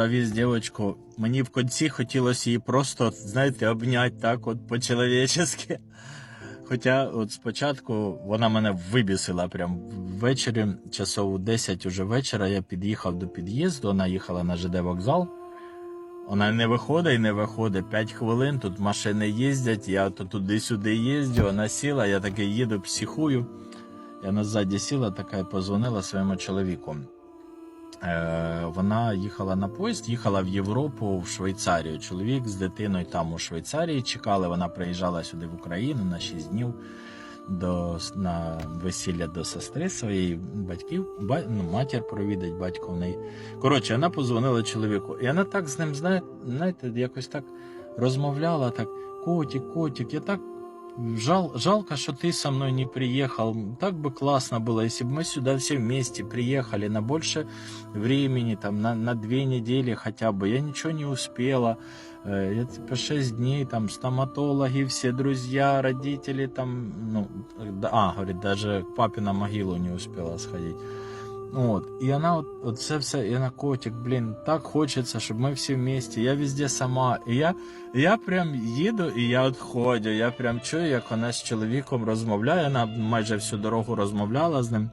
Віз дівчинку, мені в кінці хотілося її просто, знаєте, обняти так, от по-чоловічески. Хоча от спочатку вона мене вибісила прям ввечері, часов у 10 уже вечора, я під'їхав до під'їзду, вона їхала на ЖД вокзал. Вона не виходить, і не виходить. 5 хвилин, тут машини їздять, я то туди-сюди їздю, вона сіла, я таки їду, психую. Я назаді сіла, така і позвонила своєму чоловіку. Е, вона їхала на поїзд, їхала в Європу, в Швейцарію. Чоловік з дитиною там у Швейцарії чекали. Вона приїжджала сюди в Україну на 6 днів до, на весілля до сестри своєї батьків. Ба, ну, матір провідать батько в неї. Коротше, вона позвонила чоловіку. І вона так з ним, знає- знаєте, якось так розмовляла, так, котик, котик, я так Жал, жалко, что ты со мной не приехал. Так бы классно было, если бы мы сюда все вместе приехали на больше времени, там, на, на две недели хотя бы. Я ничего не успела. Э, Я типа шесть дней, там, стоматологи, все друзья, родители, там, ну, да- а, говорит, даже к папе на могилу не успела сходить. От, і вона от, от це все, і вона котик, блін, так хочеться, щоб ми всі вместе. Я везде сама. І я, я прям їду, і я от ходю, я прям чую, як вона з чоловіком розмовляє. Вона майже всю дорогу розмовляла з ним.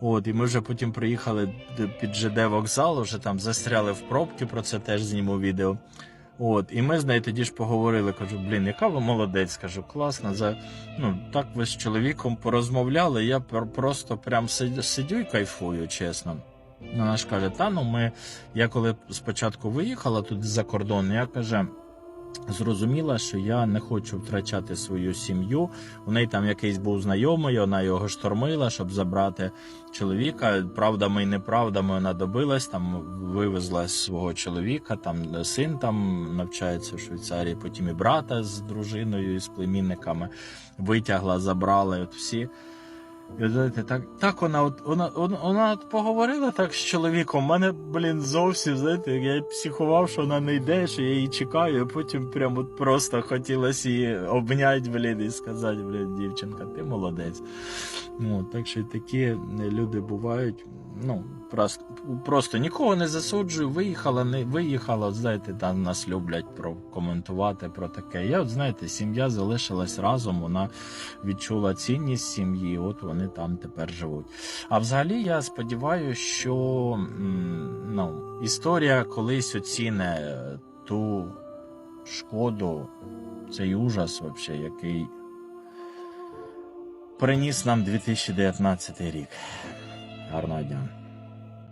От, і ми вже потім приїхали під ЖД вокзал, вже там застряли в пробки, про це теж зніму відео. От, і ми з нею тоді ж поговорили. Кажу, блін, яка ви молодець, кажу, класна. За, ну, так ви з чоловіком порозмовляли, я просто прям сидю, і кайфую, чесно. Вона ж каже, та ну ми, я коли спочатку виїхала тут за кордон, я каже, зрозуміла, що я не хочу втрачати свою сім'ю. У неї там якийсь був знайомий, вона його штормила, щоб забрати чоловіка. Правдами і неправдами вона добилась, там вивезла свого чоловіка, там син там навчається в Швейцарії, потім і брата з дружиною і з племінниками витягла, забрала от всі. І от, знаєте, так, так вона от вона, вона, вона от поговорила так з чоловіком. У мене, блін, зовсім, знаєте, я психував, що вона не йде, що я її чекаю, а потім прям от просто хотілося її обняти, блін, і сказати, блін, дівчинка, ти молодець. Ну, так що такі люди бувають. Ну, просто, просто нікого не засуджую, виїхала, не виїхала, от, знаєте, там нас люблять прокоментувати про таке. Я, от знаєте, сім'я залишилась разом, вона відчула цінність сім'ї, от вони там тепер живуть. А взагалі я сподіваюся, що ну, історія колись оціне е, ту шкоду, цей ужас, вообще, який приніс нам 2019 рік. Гарного дня.